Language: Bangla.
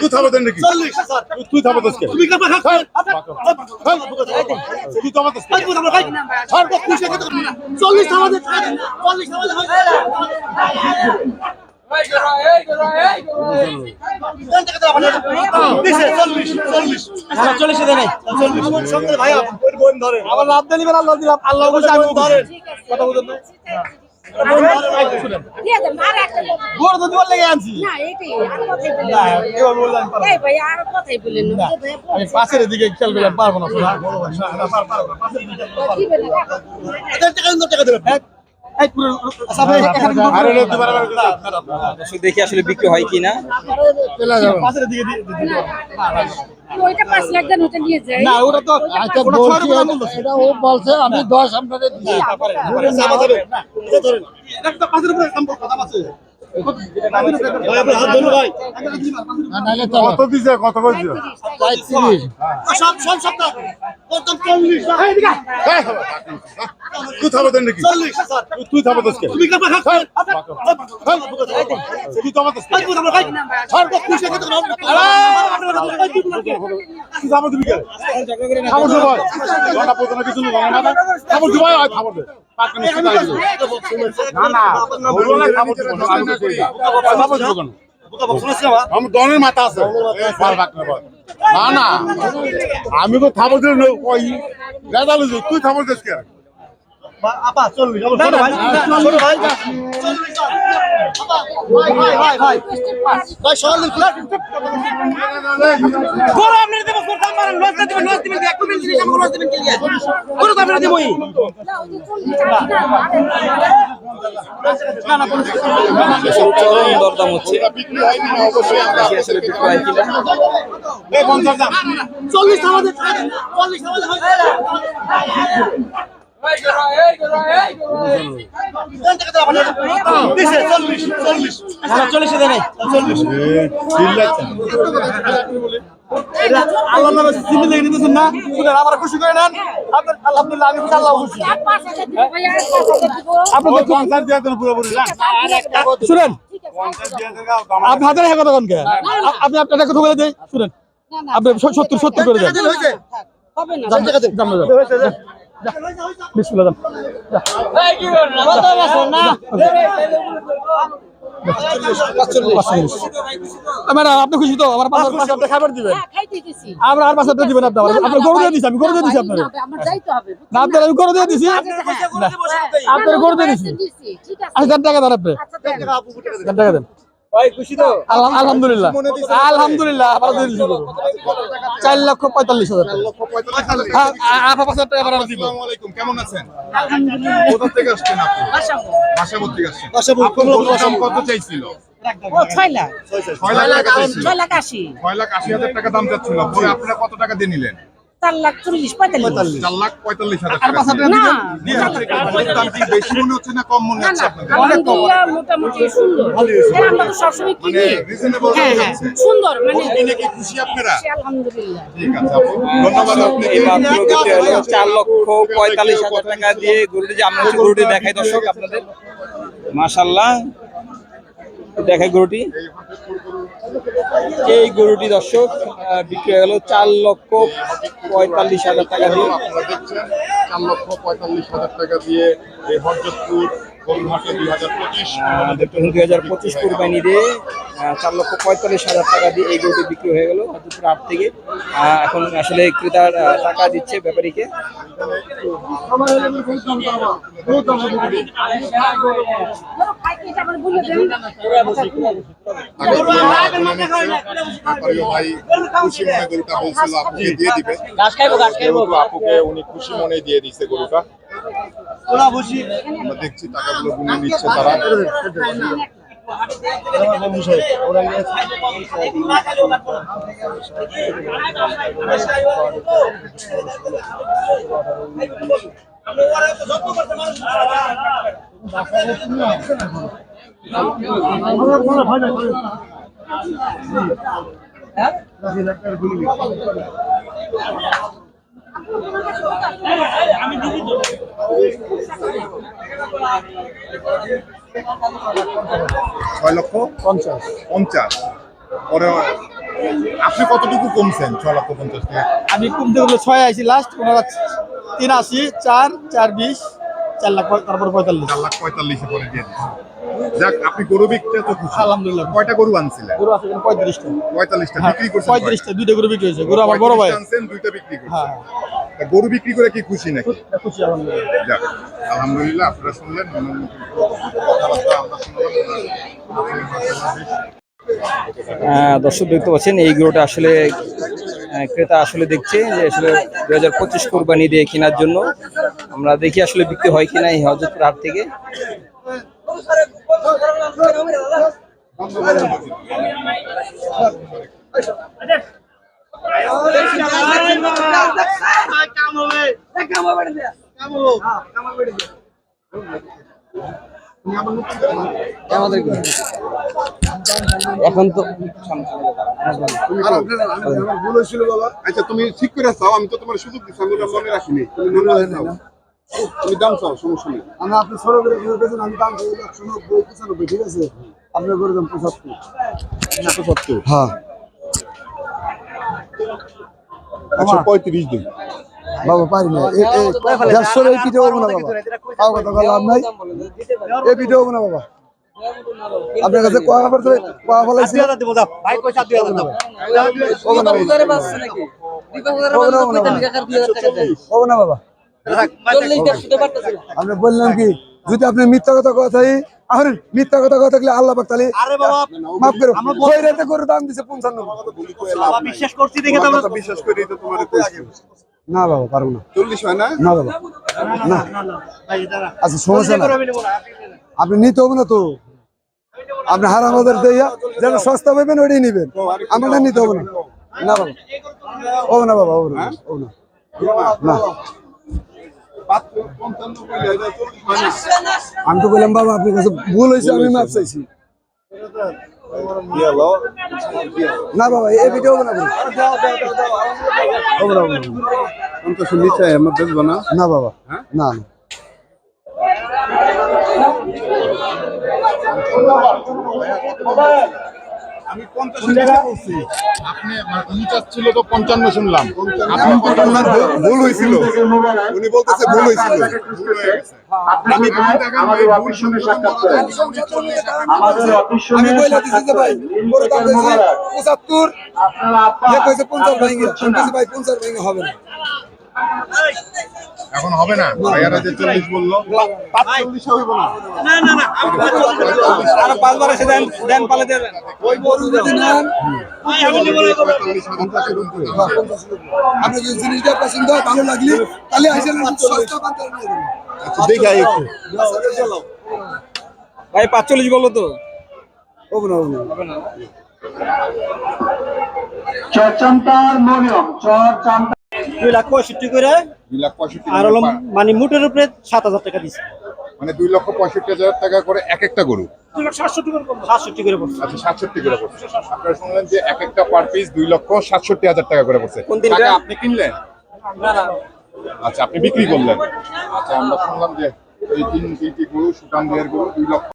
তুই থামো দেন নাকি চল্লিশ তুই তুমি চল্লিশ চল্লিশ আল্লাহ আল্লাহ পাশের দিকে খেয়াল করলাম পারব না টাকা। এদের আচ্ছা দেখি আসলে বিক্রি হয় কিনা আচ্ছা আমি দশ আপনাদের কত দিছে কত বলছে সব সব সপ্তাহ হ্যাঁ। তুই থামো দেন নাকি তুই থামো দেশ তুমি কাপড় খাচ্ছ তুই থামো তুই থামো কে পড়তো না কিছু না না থামো দিবি ভাই থামো দে না না না থামো আমি তো না থামো দিবি কেন আমি দনের মাথা আছে না আমি তো থামো দিলে তুই থামো দেশ কে আপা চল্লিশ আমার ভাই দরদাম হচ্ছে হয় চল্লিশ চল্লিশ আল্লাহ নামে লেগে না শুনেন আমার খুশি করে নেন আলহামদুলিল্লাহ আমি আল্লাহ খুশি পুরোপুরি শুনেন আপনি হাজার কথা আপনি আপনার টাকা ঢুকে দেয় শুনেন। আপনি সত্তর সত্তর করে দেন। হবে না। বিসমিল্লাহ ম্যাডাম আপনি খুশি তো? আমার পাঁচ হাজার খাবার দিবেন। হ্যাঁ। আমরা আর পাঁচ হাজার দিবেন আপনার গরু দিয়ে দিছি আমি গরু দিয়ে দিছি আপনার। না আপনার আমি গরু দিয়ে দিছি। আপনার গরু দিয়ে দিছি। আছে। হাজার টাকা দেন আপনি। আচ্ছা, দেন। আলহামদুলিল্লাহ। আলহামদুলিল্লাহ আবার দিয়ে দিছি চার লক্ষ পঁয়তাল্লিশ হাজার টাকা। হ্যাঁ, আ- আ- হাজার টাকা আবার দিব। কেমন আছেন? কোথা থেকে আসছেন আপনি? বাসাবোর থেকে আসছেন। আপনার কত চাইছিল? ছয় লাখ। ছয় লাখ টাকা চাইছিল। ছয় লাখ আশি। ছয় লাখ আশি হাজার টাকা দাম চাচ্ছিল। আপনারা কত টাকা দিয়ে নিলেন? চার লাখ চল্লিশ, পঁয়তাল্লিশ। চার লাখ না, বেশি মনে হচ্ছে কম মনে হচ্ছে মোটামুটি সুন্দর। হ্যাঁ, আমরা তো সবসময় মানে কিনি। রিজনেবল হ্যাঁ, হ্যাঁ, সুন্দর, মানে কিনে কি খুশি আপনারা? আলহামদুলিল্লাহ। ঠিক আছে ধন্যবাদ আপনাকে। চার লক্ষ পঁয়তাল্লিশ হাজার টাকা দিয়ে গরুটি যে আমরা গরুটি দেখাই দর্শক আপনাদের। মাশাল্লাহ দেখাই গরুটি। এই গরুটি দর্শক বিক্রি হয়ে গেল চার লক্ষ পঁয়তাল্লিশ হাজার টাকা দিয়ে। চার লক্ষ পঁয়তাল্লিশ হাজার টাকা দিয়ে হরজতপুর দুই হাজার পঁচিশ কোরবানি দিয়ে আহ, চার লক্ষ পঁয়তাল্লিশ হাজার টাকা দিয়ে এই গরুটি বিক্রি হয়ে গেল হজরতপুর হাট থেকে। আহ, এখন আসলে ক্রেতার টাকা দিচ্ছে ব্যাপারীকে। আপুকে দিয়ে দিবে আপুকে উনি খুশি মনে দিয়ে দিছে গরুটা। আমরা দেখছি টাকাগুলো গুনে নিচ্ছে তারা। আমি দিদি ছয় লক্ষ? পঞ্চাশ। পঞ্চাশ। পরে আপনি কতটুকু কমছেন? ছয় লক্ষ পঞ্চাশ আমি কমতে গেলে ছয় আইছি লাস্ট ওনারা তিন আশি চার চার বিশ চার লাখ তারপর পঁয়তাল্লিশ। চার লাখ পঁয়তাল্লিশে পরে দিয়ে দিচ্ছেন যাক আপনি গরু বিকতে তো খুশি। আলহামদুলিল্লাহ। কয়টা গরু আনছিলেন? গরু আছে পঁয়ত্রিশটা। পঁয়তাল্লিশটা হ্যাঁ বিক্রি করছেন পঁয়ত্রিশটা দুইটা গরু বিক্রি হয়েছে। গরু আমার বড় ভাই। আনছেন দুইটা বিক্রি করছেন। হ্যাঁ তা গরু বিক্রি করে কি খুশি নাকি? খুশি আলহামদুলিল্লাহ। যাক আলহামদুলিল্লাহ আপনারা শুনলেন দর্শক দেখতে পাচ্ছেন এই গরুটা আসলে আহ, ক্রেতা আসলে দেখছে যে আসলে দুই হাজার পঁচিশ কোরবানি দিয়ে কেনার জন্য। আমরা দেখি আসলে বিক্রি হয় কিনা এই হজরতপুর হাট থেকে। এখন তো আচ্ছা তুমি ঠিক করে চাও আমি তো তোমার সুযোগ দিচ্ছি আমি মনে রাখিনি। তুমি মনে রাখে তুমি দাম চাও সমস্যা নেই। আমি আপনি করে দিয়েছেন আমি দাম একশো নব্বই পঁচানব্বই ঠিক আছে? আপনি করে দেন পঁচাত্তর। একশো হ্যাঁ। একশো পঁয়ত্রিশ দিন। বাবা পারি না। এ- এ- এই পিঠে হব না বাবা। কথা লাভ নাই। এই পিঠে হব না বাবা। আপনার কাছে কয়া পড়ছে কয়া ফলাইছি হব না, হব না। হব না, হব না, বাবা। না বাবা আপনি বললেন কি যদি আপনি মিথ্যা কথা কথা আরে মিথ্যা কথা কথা থাকলে আল্লাহ পাক তাহলে মাফ করো ওই রেটে করে দাম দিছে পঞ্চান্ন বিশ্বাস করছি দেখে তো বিশ্বাস করি তো তোমার না বাবা পারব না চল্লিশ হয় না না বাবা না আচ্ছা সমস্যা না আপনি নিতে হবে না তো আপনি হার আমাদের দেয়া যেটা সস্তা পাবেন ওইটাই নিবেন। আমাদের নিতে হবে না। না বাবা। হবে না বাবা হবে না হবে না। না। আমি তো বললাম বাবা আপনার কাছে ভুল হয়েছে আমি মাপ চাইছি। না বাবা এই ভিডিও না। না আমার বাবা। না না। আমি পঞ্চাশ বলছি। আপনি উনি চাচ্ছিল তো পঞ্চান্ন শুনলাম। আপনি পঞ্চান্ন ভুল হয়েছিল। উনি বলতেছে ভুল হয়েছিল। ভুল গেছে। আমি আমি ভুল শুনে সাক্ষাৎ আমি বইলা দিছি যে ভাই বড় দাম দিছি 75 এ কইছে 50 ভাঙে ভাই 50 ভাঙে হবে না। এখন হবে না? ভাইয়ারা যে চল্লিশ বলল। পাঁচচল্লিশ হইব না আর পাঁচবার এসে দেন দেন পালে দেবেন ওই বড় যদি নেন আপনি যদি জিনিসটা পছন্দ হয় ভালো লাগলে তাহলে দেবেন। আচ্ছা, দেখি একটু। ভাই পাঁচচল্লিশ বলো তো। হবে না হবে না। দুই লাখ পঁয়ষট্টি করে। দুই লাখ পঁয়ষট্টি আর হলো মানে মুটের উপরে সাত হাজার টাকা দিচ্ছে। মানে দুই লক্ষ পঁয়ষট্টি হাজার টাকা করে এক একটা গরু? সাতষট্টি করে পড়ছে। সাতষট্টি করে পড়ছে। আচ্ছা সাতষট্টি করে পড়ছে। আপনারা শুনলেন যে এক একটা পার পিস দুই লক্ষ সাতষট্টি হাজার টাকা করে পড়ছে। আপনি কিনলেন? আচ্ছা আপনি বিক্রি করলেন। আচ্ছা আমরা শুনলাম যে এই তিন তিনটি গরু সুটান দেওয়ার গরু দুই লক্ষ